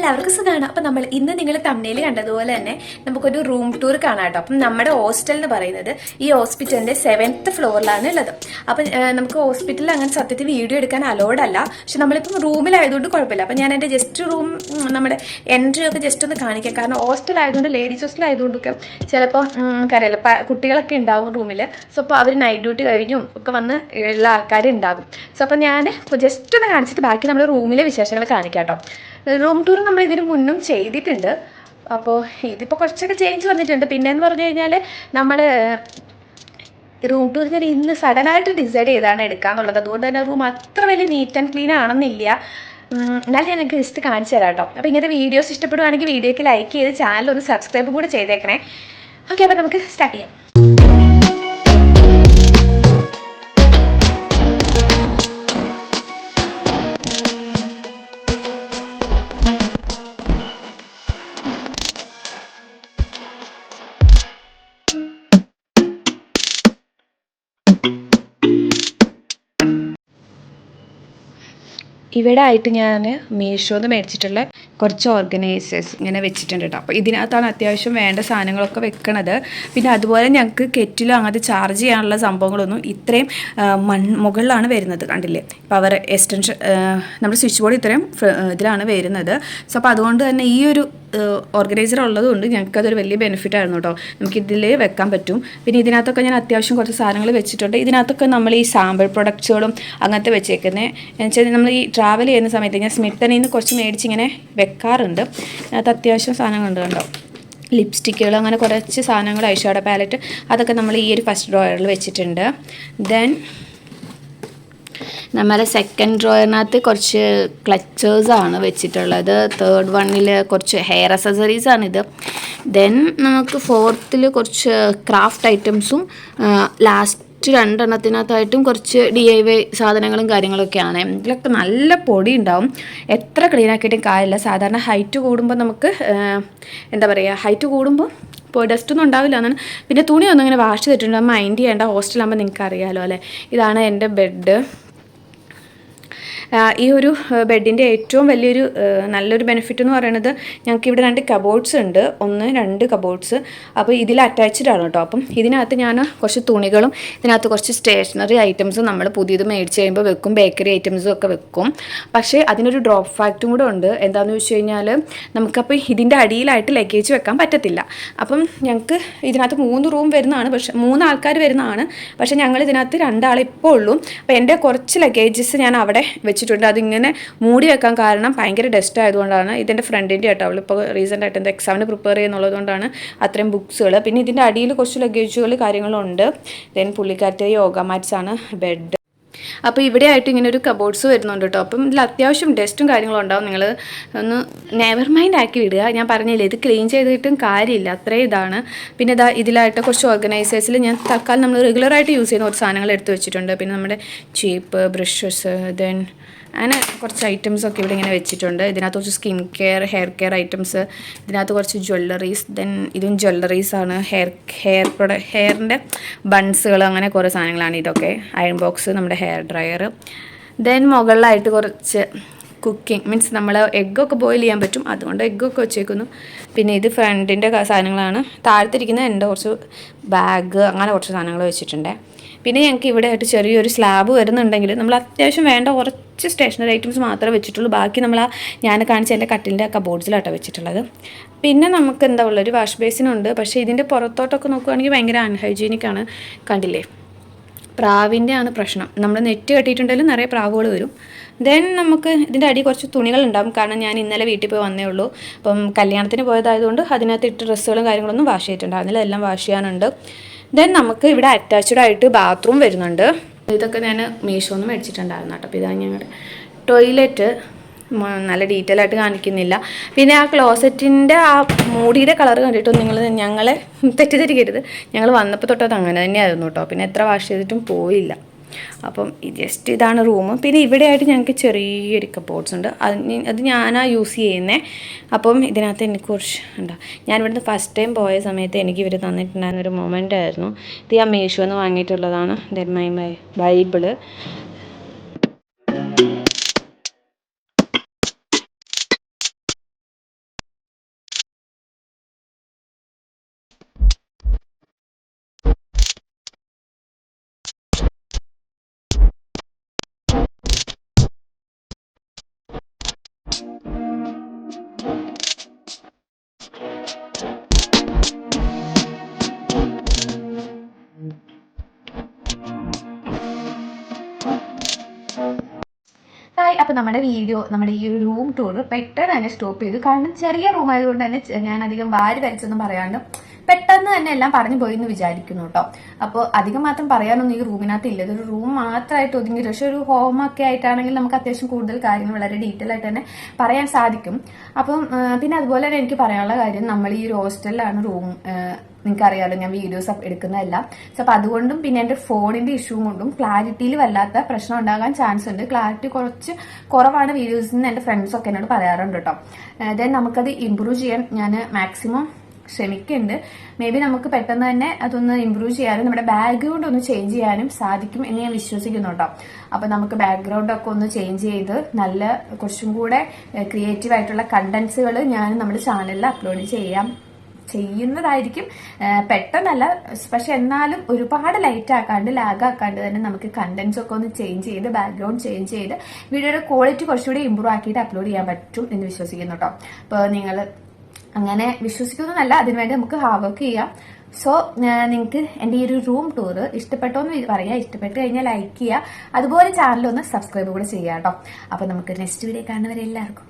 എല്ലാവർക്കും സുഖമാണ് അപ്പം നമ്മൾ ഇന്ന് നിങ്ങൾ തമ്മിൽ കണ്ടതുപോലെ തന്നെ നമുക്കൊരു റൂം ടൂർ കാണാം കേട്ടോ. അപ്പം നമ്മുടെ ഹോസ്റ്റൽ എന്ന് പറയുന്നത് ഈ ഹോസ്പിറ്റലിന്റെ സെവൻത്ത് ഫ്ലോറിലാണ് ഉള്ളത്. അപ്പം നമുക്ക് ഹോസ്പിറ്റലിൽ അങ്ങനെ സത്യത്തിൽ വീഡിയോ എടുക്കാൻ അലോഡ് അല്ല. പക്ഷെ നമ്മളിപ്പം റൂമിലായതുകൊണ്ട് കുഴപ്പമില്ല. അപ്പം ഞാൻ എന്റെ ജസ്റ്റ് റൂം നമ്മുടെ എൻട്രി ഒക്കെ ജസ്റ്റ് ഒന്ന് കാണിക്കാം. കാരണം ഹോസ്റ്റൽ ആയതുകൊണ്ട് ലേഡീസ് ഹോസ്റ്റൽ ആയതുകൊണ്ടൊക്കെ ചിലപ്പോൾ കരയില്ല. കുട്ടികളൊക്കെ ഉണ്ടാവും റൂമിൽ സോ അപ്പോൾ അവർ നൈറ്റ് ഡ്യൂട്ടി കഴിഞ്ഞും ഒക്കെ വന്ന് ഉള്ള ആൾക്കാർ ഉണ്ടാകും. സോ അപ്പോൾ ഞാൻ ജസ്റ്റ് ഒന്ന് കാണിച്ചിട്ട് ബാക്കി നമ്മൾ റൂമിലെ വിശേഷങ്ങൾ കാണിക്കാം കേട്ടോ. റൂം ടൂർ നമ്മൾ ഇതിന് മുന്നും ചെയ്തിട്ടുണ്ട്. അപ്പോൾ ഇതിപ്പോൾ കുറച്ചൊക്കെ ചേഞ്ച് വന്നിട്ടുണ്ട്. പിന്നെന്ന് പറഞ്ഞു കഴിഞ്ഞാൽ നമ്മൾ റൂം ടൂർ ഞാൻ ഇന്ന് സഡനായിട്ട് ഡിസൈഡ് ചെയ്താണ് എടുക്കാന്നുള്ളത്. അതുകൊണ്ട് തന്നെ റൂം അത്ര വലിയ നീറ്റ് ആൻഡ് ക്ലീൻ ആണെന്നില്ല. എന്നാലും ഞാൻ എനിക്ക് ജസ്റ്റ് കാണിച്ചു തരാം കേട്ടോ അപ്പോൾ ഇങ്ങനത്തെ വീഡിയോസ് ഇഷ്ടപ്പെടുവാണെങ്കിൽ വീഡിയോയ്ക്ക് ലൈക്ക് ചെയ്ത് ചാനൽ ഒന്ന് സബ്സ്ക്രൈബ് കൂടെ ചെയ്തേക്കണേ. ഓക്കെ അപ്പോൾ നമുക്ക് സ്റ്റാർട്ട് ചെയ്യാം. ഇവിടെ ആയിട്ട് ഞാൻ മീഷോന്ന് മേടിച്ചിട്ടുള്ള കുറച്ച് ഓർഗനൈസേഴ്സ് ഇങ്ങനെ വെച്ചിട്ടുണ്ട് കേട്ടോ അപ്പോൾ ഇതിനകത്താണ് അത്യാവശ്യം വേണ്ട സാധനങ്ങളൊക്കെ വെക്കണത്. പിന്നെ അതുപോലെ ഞങ്ങൾക്ക് കെറ്റിലും അങ്ങനത്തെ ചാർജ് ചെയ്യാനുള്ള സംഭവങ്ങളൊന്നും ഇത്രയും മൺ മുകളിലാണ് വരുന്നത്. കണ്ടില്ലേ? പവർ എക്സ്റ്റൻഷൻ നമ്മുടെ സ്വിച്ച് ബോർഡ് ഇത്രയും ഇതിലാണ് വരുന്നത്. സോ അപ്പോൾ അതുകൊണ്ട് തന്നെ ഈ ഒരു ഓർഗനൈസർ ഉള്ളതുകൊണ്ട് ഞങ്ങൾക്ക് അതൊരു വലിയ ബെനിഫിറ്റ് ആയിരുന്നു കേട്ടോ നമുക്ക് ഇതിൽ വെക്കാൻ പറ്റും. പിന്നെ ഇതിനകത്തൊക്കെ ഞാൻ അത്യാവശ്യം കുറച്ച് സാധനങ്ങൾ വെച്ചിട്ടുണ്ട്. ഇതിനകത്തൊക്കെ നമ്മൾ ഈ സാമ്പിൾ പ്രൊഡക്ട്സുകളും അങ്ങനത്തെ വെച്ചേക്കുന്നത് എന്നുവെച്ചാൽ നമ്മൾ ഈ ട്രാവൽ ചെയ്യുന്ന സമയത്ത് ഞാൻ സ്മിത്തനിൽ നിന്ന് കുറച്ച് മേടിച്ച് ഇങ്ങനെ വെക്കാറുണ്ട്. അതിനകത്ത് അത്യാവശ്യം സാധനങ്ങളുണ്ട് കണ്ടോ. ലിപ്സ്റ്റിക്കുകൾ അങ്ങനെ കുറച്ച് സാധനങ്ങൾ ഐഷാഡോ പാലറ്റ് അതൊക്കെ നമ്മൾ ഈ ഒരു ഫസ്റ്റ് ഡ്രോയറിൽ വെച്ചിട്ടുണ്ട്. ദെൻ നമ്മുടെ സെക്കൻഡ് ഡ്രോയറിനകത്ത് കുറച്ച് ക്ലച്ചേഴ്സ് ആണ് വെച്ചിട്ടുള്ളത്. തേർഡ് വണ്ണിൽ കുറച്ച് ഹെയർ അസസറീസ് ഇത്. ദെൻ നമുക്ക് ഫോർത്തിൽ കുറച്ച് ക്രാഫ്റ്റ് ഐറ്റംസും ലാസ്റ്റ് രണ്ടെണ്ണത്തിനകത്തായിട്ടും കുറച്ച് ഡി ഐ വൈ സാധനങ്ങളും കാര്യങ്ങളൊക്കെയാണ്. ഇതിലൊക്കെ നല്ല പൊടി ഉണ്ടാവും. എത്ര ക്ലീൻ ആക്കിയിട്ടും കാര്യമില്ല. സാധാരണ ഹൈറ്റ് കൂടുമ്പോൾ നമുക്ക് എന്താ പറയുക ഹൈറ്റ് കൂടുമ്പോൾ ഇപ്പോൾ ഡസ്റ്റ് ഒന്നും ഉണ്ടാവില്ല എന്നാണ്. പിന്നെ തുണിയൊന്നും ഇങ്ങനെ വാഷ് ചെയ്തിട്ടുണ്ട് മൈൻഡ് ചെയ്യേണ്ട. ഹോസ്റ്റലാകുമ്പോൾ നിങ്ങൾക്ക് അറിയാമല്ലോ അല്ലേ? ഇതാണ് എന്റെ ബെഡ് ഈ ഒരു ബെഡിന്റെ ഏറ്റവും വലിയൊരു നല്ലൊരു ബെനിഫിറ്റ് എന്ന് പറയുന്നത് ഞങ്ങൾക്ക് ഇവിടെ രണ്ട് കബോർഡ്സ് ഉണ്ട്. ഒന്ന് രണ്ട് കബോർഡ്സ് അപ്പോൾ ഇതിൽ അറ്റാച്ച്ഡ് ആണ് കേട്ടോ. അപ്പം ഇതിനകത്ത് ഞാൻ കുറച്ച് തുണികളും ഇതിനകത്ത് കുറച്ച് സ്റ്റേഷനറി ഐറ്റംസും നമ്മൾ പുതിയത് മേടിച്ച് കഴിയുമ്പോൾ വെക്കും. ബേക്കറി ഐറ്റംസും ഒക്കെ വെക്കും. പക്ഷേ അതിനൊരു ഡ്രോപ്പ് ഫാക്റ്റും കൂടെ ഉണ്ട്. എന്താണെന്ന് വെച്ച് കഴിഞ്ഞാൽ നമുക്കപ്പോൾ ഇതിന്റെ അടിയിലായിട്ട് ലഗേജ് വെക്കാൻ പറ്റത്തില്ല. അപ്പം ഞങ്ങൾക്ക് ഇതിനകത്ത് മൂന്ന് റൂം വരുന്നതാണ്. പക്ഷേ മൂന്ന് ആൾക്കാർ വരുന്നതാണ്. പക്ഷേ ഞങ്ങൾ ഇതിനകത്ത് രണ്ടാളെ ഇപ്പോൾ ഉള്ളൂ. അപ്പോൾ എന്റെ കുറച്ച് ലഗേജസ് ഞാൻ അവിടെ വെച്ചിട്ടുണ്ട്. അതിങ്ങനെ മൂടി വെക്കാൻ കാരണം ഭയങ്കര ഡസ്റ്റ് ആയതുകൊണ്ടാണ്. ഇതിന്റെ ഫ്രണ്ടിന്റെ ആയിട്ട് അവളിപ്പോൾ റീസെന്റ് ആയിട്ട് എന്താ എക്സാമിന് പ്രിപ്പയർ ചെയ്യുന്നുള്ളത് കൊണ്ടാണ് അത്രയും ബുക്സുകൾ പിന്നെ ഇതിന്റെ അടിയിൽ കുറച്ച് ലഗേജുകൾ കാര്യങ്ങളുണ്ട് ദെൻ പുള്ളിക്കാരത്തെ യോഗ മാറ്റ്സാണ് ബെഡ് അപ്പോൾ ഇവിടെ ആയിട്ട് ഇങ്ങനെ ഒരു കബോർഡ്സ് വരുന്നുണ്ട് കേട്ടോ അപ്പം ഇതിൽ അത്യാവശ്യം ഡസ്റ്റും കാര്യങ്ങളും ഉണ്ടാവും. നിങ്ങൾ ഒന്ന് നെവർ മൈൻഡ് ആക്കി വിടുക. ഞാൻ പറഞ്ഞില്ല ഇത് ക്ലീൻ ചെയ്തിട്ടും കാര്യമില്ല. അത്രയും ഇതാണ്. പിന്നെ ഇതാ ഇതിലായിട്ട് കുറച്ച് ഓർഗനൈസേഴ്സിൽ ഞാൻ തൽക്കാലം നമ്മൾ റെഗുലറായിട്ട് യൂസ് ചെയ്യുന്ന കുറച്ച് സാധനങ്ങൾ എടുത്ത് വെച്ചിട്ടുണ്ട്. പിന്നെ നമ്മുടെ ചീപ്പ് ബ്രഷസ് ദെൻ അങ്ങനെ കുറച്ച് ഐറ്റംസ് ഒക്കെ ഇവിടെ ഇങ്ങനെ വെച്ചിട്ടുണ്ട്. ഇതിനകത്ത് കുറച്ച് skin care hair care items ഇതിനകത്ത് കുറച്ച് ജ്വല്ലറീസ് ദെൻ ഇതും ജ്വല്ലറീസ് ആണ്. ഹെയർ ഹെയർ പ്രൊഡ ഹെയറിന്റെ ബൺസുകൾ അങ്ങനെ കുറേ സാധനങ്ങളാണ് ഇതൊക്കെ. അയൺ ബോക്സ് നമ്മുടെ ഹെയർ ഡ്രയർ ദെൻ മുകളിലായിട്ട് കുറച്ച് കുക്കിംഗ് മീൻസ് നമ്മൾ എഗ്ഗൊക്കെ ബോയിൽ ചെയ്യാൻ പറ്റും. അതുകൊണ്ട് എഗ്ഗൊക്കെ വെച്ചേക്കുന്നു. പിന്നെ ഇത് ഫ്രണ്ടിന്റെ സാധനങ്ങളാണ്. താഴത്തിരിക്കുന്ന എന്റെ കുറച്ച് ബാഗ് അങ്ങനെ കുറച്ച് സാധനങ്ങൾ വെച്ചിട്ടുണ്ട്. പിന്നെ ഞങ്ങൾക്ക് ഇവിടെ ആയിട്ട് ചെറിയൊരു സ്ലാബ് വരുന്നുണ്ടെങ്കിൽ നമ്മൾ അത്യാവശ്യം വേണ്ട കുറച്ച് സ്റ്റേഷനറി ഐറ്റംസ് മാത്രമേ വെച്ചിട്ടുള്ളൂ. ബാക്കി നമ്മൾ ആ ഞാൻ കാണിച്ച എന്റെ കട്ടിലിന്റെ കബോർഡ്സിലാട്ടോ വെച്ചിട്ടുള്ളത്. പിന്നെ നമുക്ക് എന്താ ഉള്ളൊരു വാഷ് ബേസിനുണ്ട് പക്ഷേ ഇതിന്റെ പുറത്തോട്ടൊക്കെ നോക്കുകയാണെങ്കിൽ ഭയങ്കര അൺഹൈജീനിക്കാണ് കണ്ടില്ലേ? പ്രാവിന്റെ ആണ് പ്രശ്നം. നമ്മൾ നെറ്റ് കെട്ടിയിട്ടുണ്ടെങ്കിൽ നിറയെ പ്രാവുകൾ വരും. ദെൻ നമുക്ക് ഇതിന്റെ അടി കുറച്ച് തുണികൾ ഉണ്ടാവും. കാരണം ഞാൻ ഇന്നലെ വീട്ടിൽ പോയി വന്നേ ഉള്ളൂ. അപ്പം കല്യാണത്തിന് പോയതായതുകൊണ്ട് അതിനകത്ത് ഇട്ട് ഡ്രസ്സുകളും കാര്യങ്ങളൊന്നും വാഷ് ചെയ്തിട്ടുണ്ടായിരുന്നില്ല. എല്ലാം വാഷ് ചെയ്യാനുണ്ട്. ദെൻ നമുക്ക് ഇവിടെ അറ്റാച്ച്ഡ് ആയിട്ട് ബാത്റൂം വരുന്നുണ്ട്. ഇതൊക്കെ ഞാൻ മീഷോന്ന് മേടിച്ചിട്ടുണ്ടായിരുന്നു കേട്ടോ. അപ്പോൾ ഇതാണ് ഞങ്ങളുടെ ടോയ്ലറ്റ് നല്ല ഡീറ്റെയിൽ ആയിട്ട് കാണിക്കുന്നില്ല. പിന്നെ ആ ക്ലോസറ്റിന്റെ ആ മൂടിയുടെ കളർ കണ്ടിട്ടും നിങ്ങൾ ഞങ്ങളെ തെറ്റിദ്ധരിക്കരുത്. ഞങ്ങൾ വന്നപ്പോൾ തൊട്ട് അത് അങ്ങനെ തന്നെയായിരുന്നു കേട്ടോ പിന്നെ എത്ര വാഷ് ചെയ്തിട്ടും പോയില്ല. അപ്പം ജസ്റ്റ് ഇതാണ് റൂം പിന്നെ ഇവിടെ ആയിട്ട് ഞങ്ങൾക്ക് ചെറിയൊരു കപ്പോർട്സ് ഉണ്ട്. അത് അത് ഞാനാ യൂസ് ചെയ്യുന്നത് അപ്പം ഇതിനകത്ത് എനിക്ക് കുറച്ച് ഉണ്ടോ ഞാൻ ഇവിടുന്ന് ഫസ്റ്റ് ടൈം പോയ സമയത്ത് എനിക്ക് ഇവർ തന്നിട്ടുണ്ടായിരുന്ന ഒരു മൊമെന്റ് ആയിരുന്നു. ഇത് ഞാൻ മീഷോ എന്ന് വാങ്ങിയിട്ടുള്ളതാണ്. ദെൻ മൈ മൈ ബൈബിൾ അപ്പോൾ നമ്മുടെ വീഡിയോ നമ്മുടെ ഈ ഒരു റൂം ടൂർ പെട്ടെന്ന് തന്നെ സ്റ്റോപ്പ് ചെയ്തു. കാരണം ചെറിയ റൂം ആയതുകൊണ്ട് തന്നെ ഞാൻ അധികം വാരി വലിച്ചൊന്നും പറയാണ്ട് പെട്ടെന്ന് തന്നെ എല്ലാം പറഞ്ഞു പോയി എന്ന് വിചാരിക്കുന്നു കേട്ടോ അപ്പോൾ അധികം മാത്രം പറയാനൊന്നും ഈ റൂമിനകത്ത് ഇല്ല. ഇതൊരു റൂം മാത്രമായിട്ട് ഒതുങ്ങി. പക്ഷെ ഒരു ഹോം ഒക്കെ ആയിട്ടാണെങ്കിൽ നമുക്ക് അത്യാവശ്യം കൂടുതൽ കാര്യങ്ങൾ വളരെ ഡീറ്റെയിൽ ആയിട്ട് തന്നെ പറയാൻ സാധിക്കും. അപ്പം പിന്നെ അതുപോലെ തന്നെ എനിക്ക് പറയാനുള്ള കാര്യം നമ്മൾ ഈ ഒരു ഹോസ്റ്റലിലാണ് റൂം നിങ്ങൾക്ക് അറിയാലോ ഞാൻ വീഡിയോസ് എടുക്കുന്നതല്ല. സോ അപ്പൊ അതുകൊണ്ടും പിന്നെ എന്റെ ഫോണിന്റെ ഇഷ്യൂ കൊണ്ടും ക്ലാരിറ്റിയിൽ വല്ലാത്ത പ്രശ്നം ഉണ്ടാകാൻ ചാൻസ് ഉണ്ട്. ക്ലാരിറ്റി കുറച്ച് കുറവാണ് വീഡിയോസിൽ നിന്ന് ഫ്രണ്ട്സ് ഒക്കെ എന്നോട് പറയാറുണ്ട് കേട്ടോ. ദെൻ നമുക്കത് ഇമ്പ്രൂവ് ചെയ്യാൻ ഞാൻ മാക്സിമം ശ്രമിക്കുന്നുണ്ട്. മേ ബി നമുക്ക് പെട്ടെന്ന് തന്നെ അതൊന്ന് ഇമ്പ്രൂവ് ചെയ്യാനും നമ്മുടെ ബാക്ക്ഗ്രൗണ്ട് ഒന്ന് ചേഞ്ച് ചെയ്യാനും സാധിക്കും എന്ന് ഞാൻ വിശ്വസിക്കുന്നു കേട്ടോ. അപ്പൊ നമുക്ക് ബാക്ക്ഗ്രൗണ്ട് ഒക്കെ ഒന്ന് ചേഞ്ച് ചെയ്ത് നല്ല കുറച്ചും കൂടെ ക്രിയേറ്റീവ് ആയിട്ടുള്ള കണ്ടന്റ്സുകൾ ഞാൻ നമ്മുടെ ചാനലിൽ അപ്ലോഡ് ചെയ്യാം. ചെയ്യുന്നതായിരിക്കും. പെട്ടെന്നല്ല പക്ഷെ എന്നാലും ഒരുപാട് ലൈറ്റ് ആക്കാണ്ട് ലാഗ് ആക്കാണ്ട് തന്നെ നമുക്ക് കണ്ടന്റ്സ് ഒക്കെ ഒന്ന് ചേഞ്ച് ചെയ്ത് ബാക്ക്ഗ്രൗണ്ട് ചേഞ്ച് ചെയ്ത് വീഡിയോയുടെ ക്വാളിറ്റി കുറച്ചുകൂടി ഇമ്പ്രൂവ് ആക്കിയിട്ട് അപ്ലോഡ് ചെയ്യാൻ പറ്റും എന്ന് വിശ്വസിക്കുന്നു കേട്ടോ അപ്പോൾ നിങ്ങൾ അങ്ങനെ വിശ്വസിക്കുന്നതല്ല അതിനുവേണ്ടി നമുക്ക് ഹാർഡ് വർക്ക് ചെയ്യാം. സോ നിങ്ങൾക്ക് എന്റെ ഈ ഒരു റൂം ടൂർ ഇഷ്ടപ്പെട്ടോ എന്ന് പറയാം. ഇഷ്ടപ്പെട്ട് കഴിഞ്ഞാൽ ലൈക്ക് ചെയ്യുക. അതുപോലെ ചാനൽ ഒന്ന് സബ്സ്ക്രൈബ് കൂടെ ചെയ്യാം കേട്ടോ അപ്പോൾ നമുക്ക് നെക്സ്റ്റ് വീഡിയോ കാണുന്നവരെ എല്ലാവർക്കും